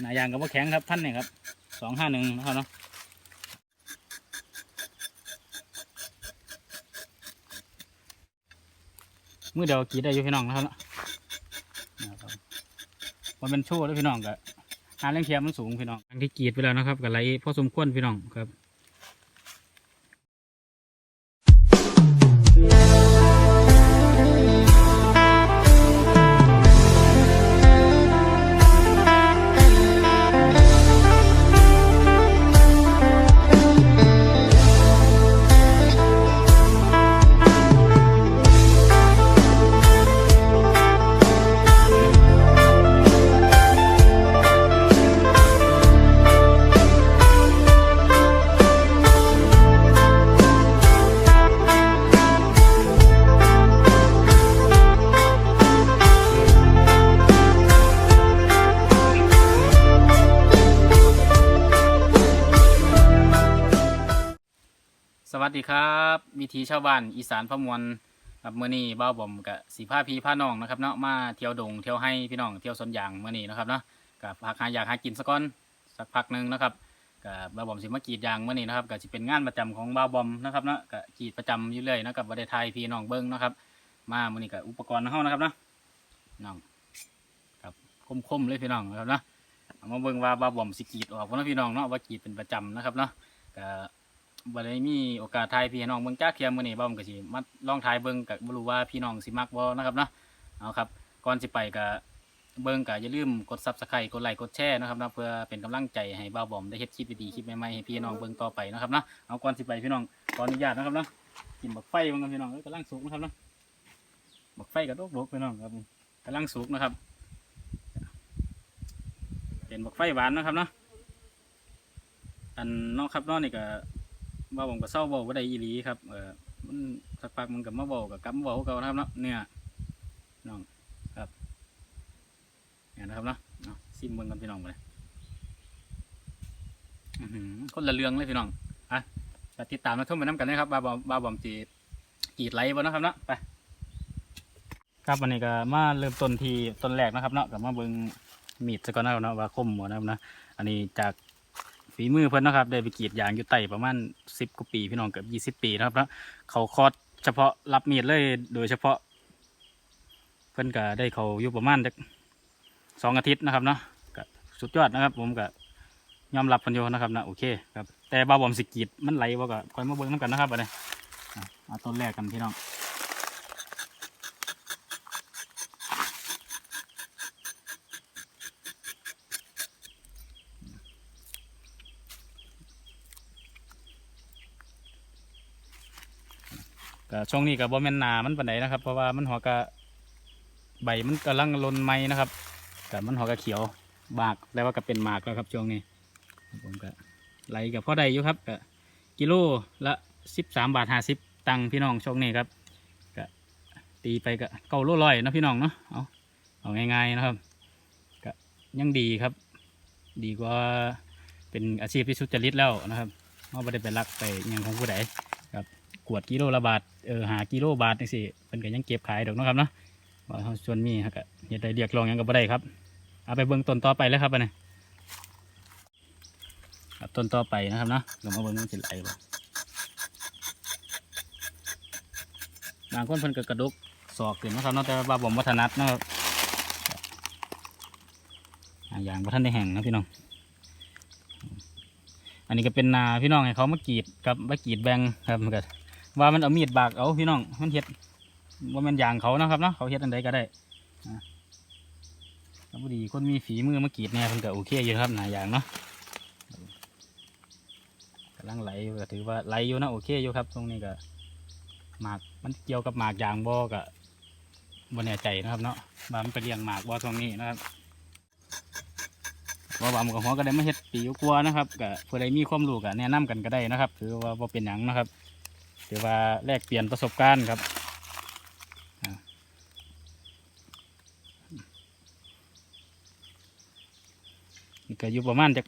หนายางกับว่าแข็งครับพันเนี่ยครับสองห้าหนึ่งนะครับเนาะมือเดียวกีดได้อยู่พี่น้องนะครับเนาะนะมันเป็นโชว์แล้วพี่น้องกับหาเรื่องเทียมมันสูงพี่น้องทางที่กีดไปแล้วนะครับกับไรพ่อสมควรพี่น้องครับ วัสดีครับ วิถีชาวบ้านอีสานพะมวลครับเมื่อนี้บ้าบ่อมกับสีผ้าพีผ้าน้องนะครับเนาะมาเที่ยวดงเที่ยวให้พี่น้องเที่ยวสวนยางเมื่อนี้นะครับเนาะกับพักหาอยากหากินสักก้อนสักพักหนึ่งนะครับกับบ้าบ่อมสิมากรีดยางเมื่อนี้นะครับกับสิเป็นงานประจำของบ้าบ่อมนะครับเนาะกับกรีดประจำอยู่เลยนะครับบัไดไทยพี่น้องเบิ้งนะครับ มาเมื่อนี้กับอุปกรณ์ของเฮานะครับเนาะน้องกับคมๆเลยพี่น้องนะครับเนาะมาเบิ้งว่าบ้าบ่อมสิกรีดออกเพราะพี่น้องเนาะว่ากรีดเป็นประจำนะครับเนาะกับ บ่ได้มีโอกาสถ่ายพี่น้องเบิ่งจ้าเคียมมื้อนี้บ่ผมก็สิมาลองถ่ายเบิ่งก็บ่รู้ว่าพี่น้องสิมักบ่นะครับเนาะเอาครับก่อนสิไปก็เบิ่งก็อย่าลืมกด Subscribe กดไลค์กดแชร์นะครับเนะเพื่อเป็นกำลังใจให้บ่าวบอมได้เฮ็ดคลิปดีๆคลิปใหม่ๆให้พี่น้องเบิ่งต่อไปนะครับเนาะเอาก่อนสิไปพี่น้องขออนุญาตนะครับเนาะกินบักไฟมันกันพี่น้องเอ้ยกำลังสุกนะครับเนาะบักไฟก็ดกๆพี่น้องครับกำลังสุกนะครับ เป็นบักไฟหวานนะครับเนาะอันเนาะครับเนาะนี่ก็ ว่าผมก็เศร้าเบาว่าได้อีหลีครับเออมันสักพักมันกับมาเบากับกับมาเบาเก่านะครับเนาะเนี่ยน้องครับเนี่ยนะครับเนาะซิมเบิ้งกันพี่น้องเลยคนละเรื่องเลยพี่น้องอะติดตามมาทุ่มไปน้ำกันนะครับบาบอมบาบอมจีกีดไหลบ่นะครับเนาะไปครับวันนี้ก็มาเริ่มต้นที่ต้นแรกนะครับเนาะกับมาเบิ้งมีดซะก่อนนะครับเนาะว่าคมบ่นะครับนะอันนี้จาก ฝีมือเพิ่นนะครับได้ไปกรีดยางอยู่ไต่ประมาณสิบกว่าปีพี่น้องเกือบยี่สิบปีนะครับแล้วเขาคอร์สเฉพาะรับมีดเลยโดยเฉพาะ เพิ่นก็ได้เขาอยู่ประมาณสองอาทิตย์นะครับเนาะก็สุดยอดนะครับ ผมก็ยอมรับเพันโยนะครับนะโอเคครับแต่บาบอมสิกรีดมันไหลบ่ก็คอยมาเบิ่งน้ำกันนะครับอันนี้เอาต้นแรกกันพี่น้อง ก็ช่วงนี้ก็บ่แม่นหนามันปานใดนะครับ เพราะว่ามันหัวกะใบมันกำลังลนไม้นะครับกับมันหัวกะเขียวบากแล้วว่าก็เป็นหมากแล้วครับช่วงนี้ผมก็ไหลกับพ่อใดอยู่ครับก็กิโลละสิบสามบาทห้าสิบตังค์พี่น้องช่วงนี้ครับก็ตีไปก็เก้าโลร้อยนะพี่น้องเนาะเอาเอาง่ายๆนะครับก็ยังดีครับ ดีกว่าเป็นอาชีพที่สุจริตแล้วนะครับเราไม่ได้ไปลักไปย่างของผู้ใดครับ กวดกิโลละบาทเออหากิโลบาทนี่สิเป็นก็ยังเก็บขายดอกนะครับเนาะว่าเขาส่วนมีครับก็เฮ็ดได้เรียกร้องยังก็บ่ได้ครับเอาไปเบิ่งต้นต่อไปเลยครับอันนี้ครับต้นต่อไปนะครับเนาะเรามาเบิ่งมันจะไหลบางคนเพิ่นก็กระดกศอกขึ้นนะครับเนาะแต่ว่าบ่มวัฒนัดนะครับอย่างบ่ทันได้แห้งนะพี่น้องอันนี้ก็เป็นนาพี่น้องให้เขามากรีดกับมากรีดแบงครับมันก็ ว่ามันเอามีดบากเอาพี่น้องมันเฮ็ดว่ามันอย่างเขานะครับเนาะเขาเฮ็ดอันใดก็ได้แล้วพอดีคนมีฝีมือมากรีดเนี่ยเพิ่นก็โอเคอยู่ครับหนาอย่างเนาะกำลังไหลอยู่ก็ถือว่าไหลอยู่นะโอเคอยู่ครับ ตรงนี้ก็หมากมันเกี่ยวกับหมากยางบ่ก็บ่แน่ใจนะครับเนาะว่ามันไปเลี้ยงหมากบ่ตรงนี้นะครับว่าบามกับหัวก็ได้ไมาเฮ็ดปีกว่านะครับก็เพื่อใดมีความรู้ก็แนะนํกันก็ได้นะครับ ถือว่าเป็นหยังนะครับ ถือว่าแลกเปลี่ยนประสบการณ์ครับนี่ก็อยู่ประมาณจาก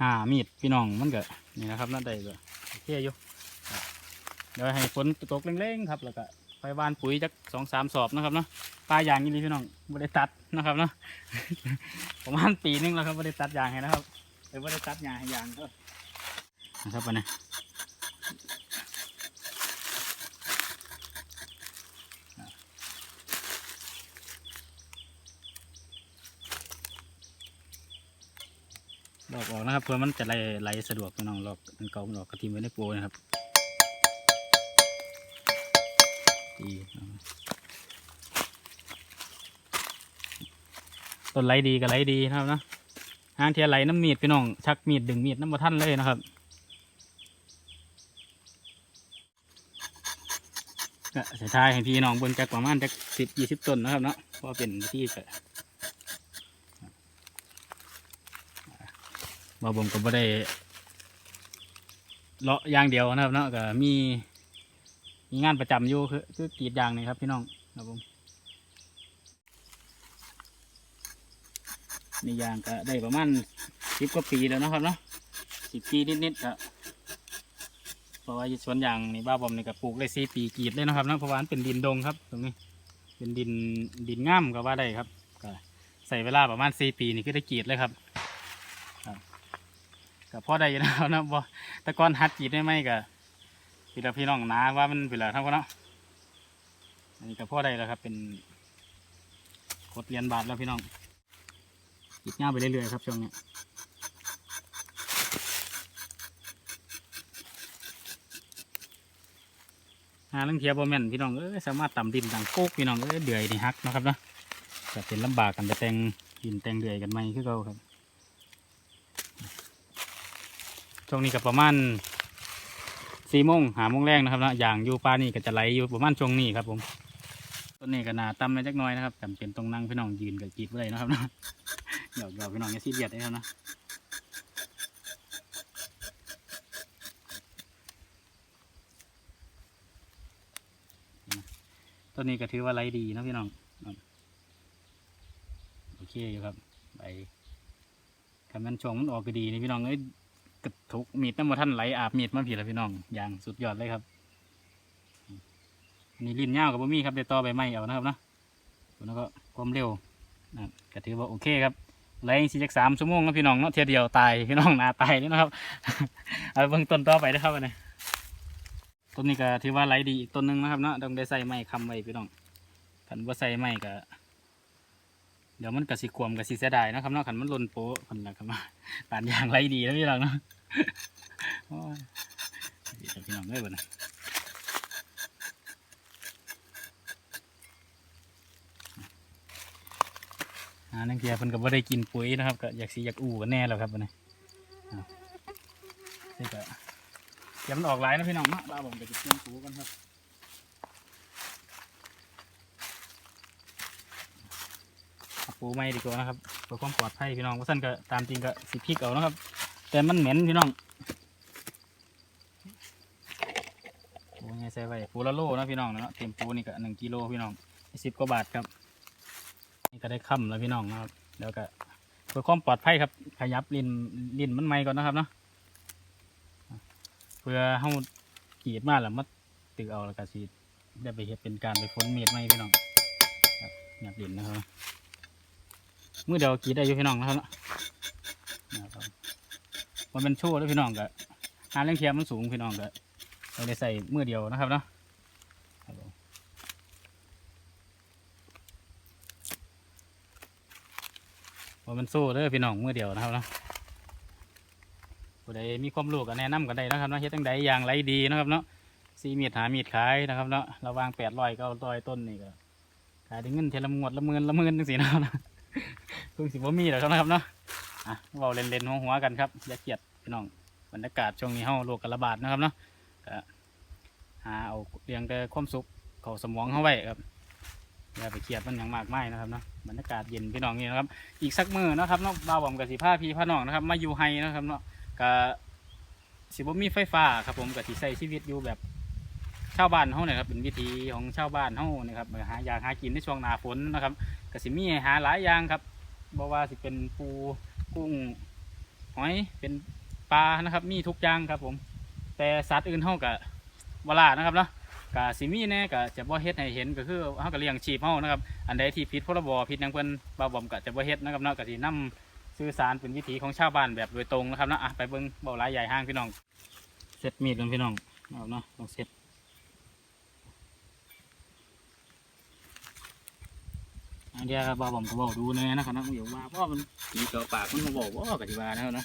ห้ามีดพี่น้องมันก็นี่นะครับนั่นได้ก็โอเคอยู่เดี๋ยวให้ฝนตกแรงๆครับแล้วก็ไปบานปุ๋ยจักสองสามสอบนะครับเนาะปลายางนี่พี่น้องบ่ได้ตัดนะครับเนาะประมาณปีนึงแล้วครับบ่ได้ตัดยางให้นะครับหรือบ่ได้ตัดยางให้ยางก็นะครับวันนี้ อกออกนะครับเพื่อมันจะไหลไหลสะดวกพี่น้องลอกมันเก่ามันออกกระทิมไว้ในโปนะครับดีต้นไหลดีกับไหลดีนะครับนะหางเทียไหลน้ำมีดพี่น้องชักมีดดึงมีดน้ำมาท่านเลยนะครับก็ใส่ทายให้พี่น้องบนจากประมาณจากสิบยี่สิบต้นนะครับเนาะเพราะเป็นที่ บ่ผมก็บ่ได้เลาะอย่างเดียวนะครับเนาะก็มีมีงานประจำอยู่คือคือกรีดยางนี่ครับพี่น้องครับผมนี่ยางก็ได้ประมาณสิบกว่าปีแล้วนะครับเนาะสิบปีนิดๆก็เพราะว่าสวนยางนี่บ้าบอมนี่ก็ปลูกได้สี่ปีกรีดเลยนะครับเนาะเพราะว่ามันเป็นดินดงครับ ตรงนี้ เป็นดินดินง่ามก็ว่าได้ครับก็ใส่เวลาประมาณสี่ปีนี่ก็ได้กรีดเลยครับ ก็พอได้อยู่นะครับเนาะบ่แต่ก่อนหัดกรีดได้ไหมก็พี่เราพี่น้องนาว่ามันเป็นไรทั้งคนเนาะอันนี้ก็พอได้แล้วครับ เป็นกดเรียนบาทแล้วพี่น้องอีกเงาไปเรื่อยๆครับช่วงนี้หาลังเทียบอแม่นพี่น้องเอ้ยสามารถต่ำดินต่างโกกพี่น้องเอ้ยเดือยนี่ฮักนะครับเนาะก็เป็นลำบากกันไปแต่งดินแต่งเดือยกันไหมคือเขาครับ ช่วงนี้ก็ประมาณสี่โมงหาโมงแรกนะครับนะอย่างอยู่ปลานี่ก็จะไหลอยู่ประมาณช่วงนี้ครับผมต้นนี้ก็นาต่ำไปจักน้อยนะครับจำเป็นต้องนั่งพี่น้องยืนกับจีบไว้นะครับเนาะหยอกหยอกพี่น้องอย่าซีเรียสนะครับนะต้นนี้ก็ถือว่าไรดีนะพี่น้องโอเคอยู่ครับใบคำนั้นชงมันออกก็ดีนี่พี่น้องเอ้ย กระทุกมีดน้ำมาท่านไหลอาบมีดมาผีแล้วพี่น้อง อย่างสุดยอดเลยครับนี่ลิ้นยากับบ่มีครับเดี๋ยวต่อใบไม้เอานะครับเนาะแล้วก็ความเร็วนะครับก็ถือว่าโอเคครับไล่สี่จากสามชั่วโมงนะพี่น้องเนาะเทียเดียวตายพี่น้องนาตายนี่นะครับเอาเบื้องต้นต่อไปนะครับอันนี้ต้นนี้ก็ถือว่าไหลดีอีกต้นหนึงนะครับเนาะต้องได้ใส่ไม้คำไว้พี่น้องขันว่าใส่ไม้ก็ เดี๋ยวมันกระสิควมกระสิเสียดายนะครับนาะขันมันลนโป๊ะคนละครับมาปานยางไหลดีแล้วพี่น้องเนาะพี่น้องเลยบ่นะอ่านังเกียเพิ่นก็บ่ได้กินปุ๋ยนะครับก็อยากสิอยากอู้กันแน่แล้วครับวันนี้นี่ก็เดี๋ยวมันออกหลายนะพี่น้องเนาะบ้าผมจะไปเตรียมปุ๋กันครับเอา ปูไม่ดีกว่านะครับเพื่อความปลอดภัยพี่น้องเพราะสั้นก็ตามจริงก็สิพริกเอานะครับ แต่มันเหม็นพี่น้องปูไงใส่ไว้ปูละโลนะพี่น้องเนาะเตรียมปูนี่ก็หนึ่งกิโลพี่น้องสิบกว่าบาทครับนี่ก็ได้ค่ำแล้วพี่น้องนะครับแล้วก็เพื่อความปลอดภัยครับ ขยับลิ้นลิ้นมันไหมก่อนนะครับเนาะเพื่อเฮากีดมาแล้วมาตึกเอาแล้วก็สีได้ไปเฮ็ดเป็นการไปฝนเมีดไหมพี่น้องหยับลิ้นนะครับ มือเดียวกีดได้อยู่พี่น้องนะครับเนาะนะครับมันเป็นโชว์แล้วพี่น้องก็หาเรื่องเทียมมันสูงพี่น้องก็เราได้ใส่มือเดียวนะครับเนาะครับผมว่ามันสู้เด้อพี่น้องมือเดียวนะครับเนาะผู้ใดมีความรู้ก็แนะนำกันได้นะครับเนาะเฮ็ดจังใดอย่างไรดีนะครับเนาะซีมีดหามีดขายนะครับเนาะระวางแปดร้อยก้าร้อยต้นนี่ก็ขายได้เงินเทละงวดละหมื่นละหมื่นจังสินะครับ เพิ่งสิบ่มีแล้วนะครับเนาะอะเว้าเล่นๆหัวๆกันครับอย่าเกียดพี่น้องบรรยากาศช่วงนี้เฮาโรคระบาดนะครับเนาะก็หาเอาเรียงแต่ความสุขเข้าสมองเฮาไว้ครับอย่าไปเครียดมันอย่างมากมายนะครับเนาะบรรยากาศเย็นพี่น้องนี่นะครับ อีกสักมือนะครับเนาะบ่าวผมกับสีผ้าพี่ผ้าน้องนะครับ มาอยู่ไฮนะครับเนาะกับสิบ่มีไฟฟ้าครับผมกับที่ใช้ชีวิตอยู่แบบชาวบ้านเฮาเนี่ยครับเป็นวิถีของชาวบ้านเฮานะครับหาอยากหากินในช่วงหน้าฝนนะครับ ก็สิมีให้หาหลายอย่างครับบ่ว่าสิเป็นปูกุ้งหอยเป็นปลานะครับ มีทุกอย่างครับ ผม แต่สัตว์อื่นเฮากับเวลานะครับเนาะกะสิมีแน่กะจะบ่เฮ็ดให้เห็นก็คือเฮาก็เลี้ยงชีพเฮานะครับ อันใดที่ผิดพรบผิดหยังเพิ่นบ่าวบอมก็จะบ่เฮ็ดนะครับเนาะก็สินํสื่อสารเป็นวิถีของชาวบ้านแบบโดยตรงนะครับเนาะอะไปเบิ่งเบาหลายใหญ่ห้างพี่น้องเซตมีดกันพี่น้องเอาเนาะต้องเซต อันเดียวก็บ่าวบอมก็บอกดูแน่นะครับนาะอย่าว่าเพราะว่ามันสีเกาปากมันมาบอกว่าก็สิว่านะครับนะ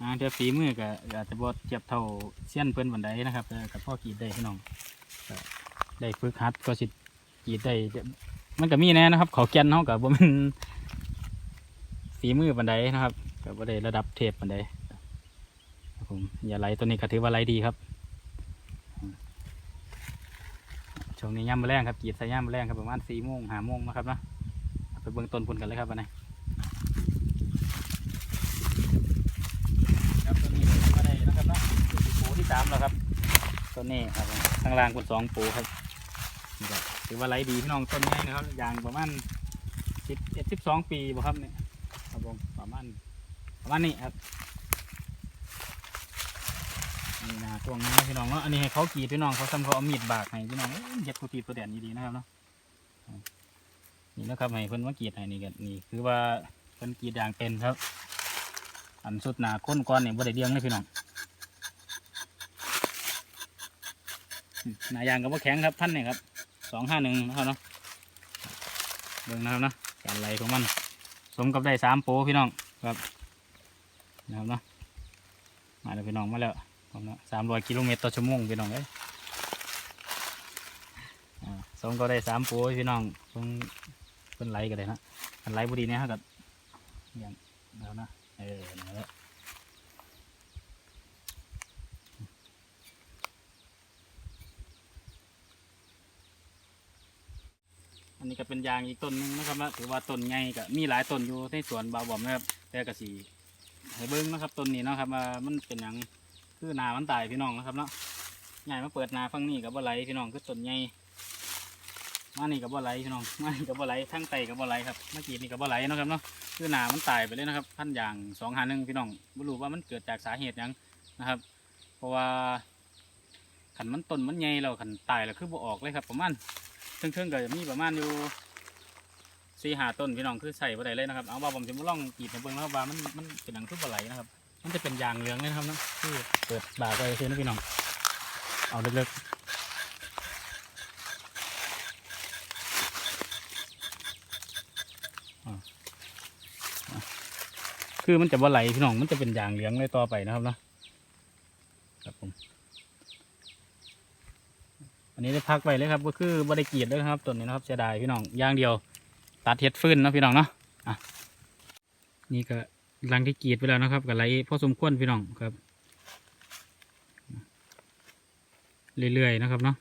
อ่าเดี๋ยวฝีมือก็อาจจะบ่เทียบเท่าเซียนเพิ่อนบันไดนะครับแต่กับพ่อกรีดได้พี่น้องได้ฝึกหัดก็สิกรีดได้มันก็มีแน่นะครับเขาแกนเฮากับบ่แมันฝีมือบันไดนะครับก็บ่ได้ระดับเทพบันไดครับผมอย่าไหลตัวนี้ก็ถือว่าไหลดีครับอืม ช่วงนี้ย่ำมะแรงครับกรีดใส่ย่ำมะแรงครับประมาณสี่โมงห้าโมงนะครับนะไปเบิ่งต้นพุ่นกันเลยครับวันนี้ครับตัวนี้ก็ได้นะครับนะปูที่สามแล้วครับตัวนี้ครับผมข้างล่างเป็นสองปูครับนี่ก็ถือว่าไรดีพี่น้องต้นใหญ่นะครับยางประมาณสิบเอ็ดสิบสองปีบ่ครับเนี่ยครับผมประมาณประมาณนี้ครับ นี่นะช่วงนี้พี่น้องเนาะอันนี้ให้เขากรีดพี่น้องเขาทำเขาเอามีดบากให้พี่น้องเยเย็ดกูตีตัวแดนดีๆนะครับเนาะนี่นะครับให้เพิ่นมากรีดให้นี่กันนี่คือว่าเพิ่นกรีดยางเป็นครับ อันสุดหนาก้นก้อนเนี่ยบ่ได้เลี้ยงเลยพี่น้องหนายางกับว่าแข็งครับท่านเนี่ยครับสองห้าหนึ่งนะครับเนาะเบิ่งนะครับเนาะการไหลของมัน สมกับได้สามโปพี่น้องครับนะครับเนาะมาแล้วพี่น้องมาแล้ว ผมเนาะสามร้อยกิโลเมตรต่อชั่วโมงพี่น้องเอ้ยอ่าสมกับได้สามโปพี่น้องเพิ่งเพิ่นไหลกันเลยนะอันไหลบุดีเนี่ยครับอย่างนะครับเนะเออนั่นแหละอันนี้ก็เป็นยางอีกต้นหนึงนะครับนะถือว่าต้นใหญ่ก็มีหลายต้นอยู่ในสวนบาวบอมนะครับแต่ก็สีให้เบิ้งนะครับต้นนี้นะครับมันเป็นหยัง คือนามันตายพี่น้องนะครับเนาะใหญ่มาเปิดนาฟังนี่กับบ่ไหลพี่น้องคือต้นใหญ่มานี่กับบ่ไหลพี่น้องมานี่กับบ่ไหลทั้งไตกับบ่ไหลครับเมื่อกี้นี่กับบ่ไหลนะครับเนาะคือนามันตายไปเลยนะครับพันอย่างสองหาหนึ่งพี่น้องไม่รู้ว่ามันเกิดจากสาเหตุยังนะครับ เพราะว่าขันมันต้นมันใหญ่แล้วขันตายแล้วคือบ่ออกเลยครับประมาณเทิงๆก็มีประมาณอยู่สี่หาต้นพี่น้องคือใส่บ่ได้เลยนะครับเอาว่าผมจะมาลองกรีดให้เบิ่งนะครับว่ามันมันเป็นหนังคือบ่ไหลนะครับ มันจะเป็นยางเหลืองเลยนะครับนะคือเปิดบากไปเช่นะพี่น้อง เอาเล็กๆคือมันจะบ่ไหลพี่น้องมันจะเป็นยางเหลืองเลยต่อไปนะครับนะครับผมอันนี้ได้พักไปเลยครับ ก็คือบ่ได้กรีดเลยครับต้นนี้นะครับเสียดายพี่น้องย่างเดียว ตัดเห็ดฟื้นนะพี่น้องเนาะอะนี่ก็ หลังที่กีดไปแล้วนะครับก็ไหลพอสมควรพี่น้องครับ เรื่อยๆนะครับเนาะ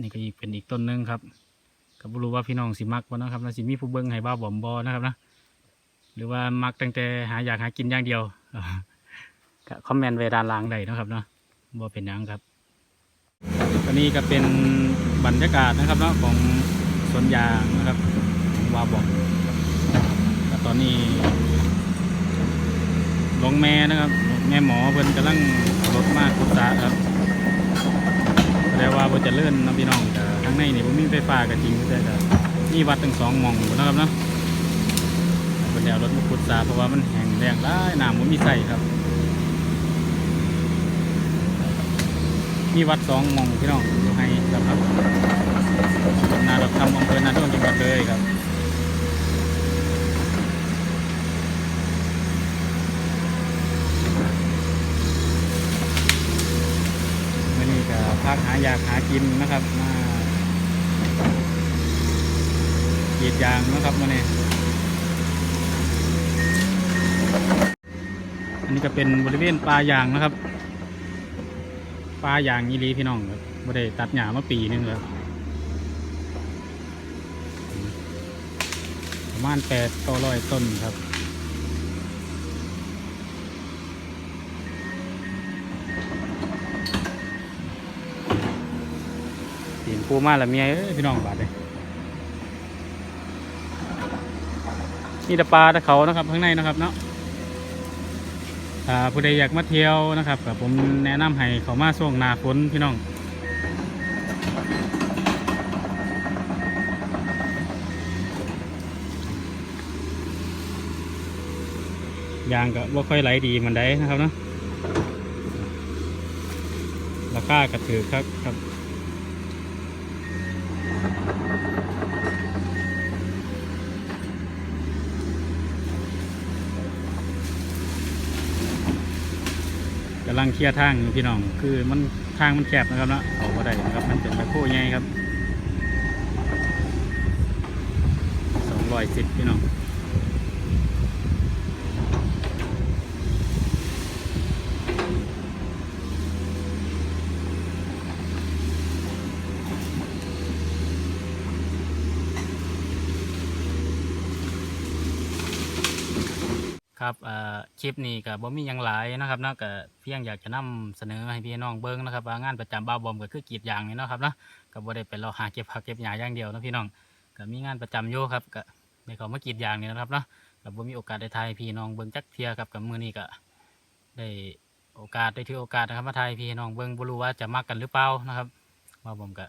นี่ก็อีกเป็นอีกต้นหนึงครับก็บ่รู้ว่าพี่น้องสิมักบ่นะครับแล้วสิมีผู้เบิ่งให้บ้าบ่อมบอนะครับนะหรือว่ามักตั้งแต่หาอยากหากินอย่างเดียวก็คอมเมนต์ไว้ด้านล่างได้นะครับเนาะบ่เป็นยังครับอันนี้ก็เป็นบรรยากาศนะครับเนาะของสวนยางนะครับของวาบอก ตอนนี้หลวงแม่นะครับ แม่หมอเพิ่นกำลังรถมาขุดสระครับแต่ว่าบ่เจะเลื่อนนะพี่น้องแต่ข้างในนี่บ่มีไฟฟ้าก็จริงแต่ก็มีวัดถึงสองมองนะครับเนาะเป็นแนวรถมาขุดสาเพราะว่ามันแห้งแรงได้น้ำมันมีใส่ครับมีวัดสองมองพี่น้องอยู่ให้ครับครับนาดอกคำอำเภอนาด้วงจังหวัดเลยครับมื่อนี้ก็ พักหาอยากหากินนะครับมากรีดยางนะครับมื่อนี้อันนี้ก็เป็นบริเวณปลายางนะครับปลายางยีรีพี่น้องครับไม่ได้ตัดหญ้ามาปีนึงแล้วประมาณแปดต่อร้อยต้นครับ ปูมาแล้วเมียพี่น้องบาดเลยมีแต่ปลาต่เขานะครับข้างในนะครับเนาะถ้าผู้ใดอยากมาเที่ยวนะครับกับผมแนะนำให้เขามาช่วงนาฝนพี่น้องยางก็บ่ค่อยไหลดีมันได้นะครับเนาะราคากระถือครับครับำลังเคลียร์ทางพี่น้อง คือมันทางมันแคบนะครับเนาะเอาก็ได้นะครับมันเป็นไมโครใหญ่ครับสองร้อยสิบพี่น้อง ครับเอ่อค ลิปนี้ก็บ่มีหยังหลายนะครับเนาะก็เพียงอยากจะนำเสนอให้พี่น้องเบิ่งนะครับว่างานประจำบ้าวบอมก็คือกรีดยางนี่เนาะครับเนาะก็บ่ได้เป็นเราหาเก็บผักเก็บหญ้าอย่างเดียวนะพี่น้องก็มีงานประจำอยู่ครับก็ในเขามากรีดยางนี่นะครับเนาะก็บ่มีโอกาสได้ถ่ายให้พี่น้องเบิ่งจักเที่ยครับกับมื้อนี้ก็ได้โอกาสได้ถือโอกาสนะครับมาถ่ายให้พี่น้องเบิ่งบ่รู้ว่าจะมักกันหรือเปล่านะครับบ้าวบอมก็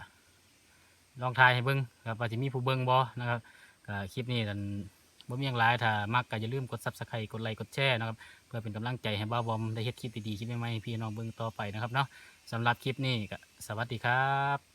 ลองถ่ายให้เบิ่งครับว่าสิมีผู้เบิ่งบ่นะครับก็คลิปนี้นั่น บ่มีอยังไลายถ้ามักก็อย่าลืมกดซับสไครต์กดไลค์กดแชร์นะครับเพื่อเป็นกำลังใจให้บ้าวบอมได้เฮ็ดคลิปดีๆคลิปใหม่ๆให้พี่น้องเบิ่งต่อไปนะครับเนาะสำหรับคลิปนี้ก็สวัสดีครับ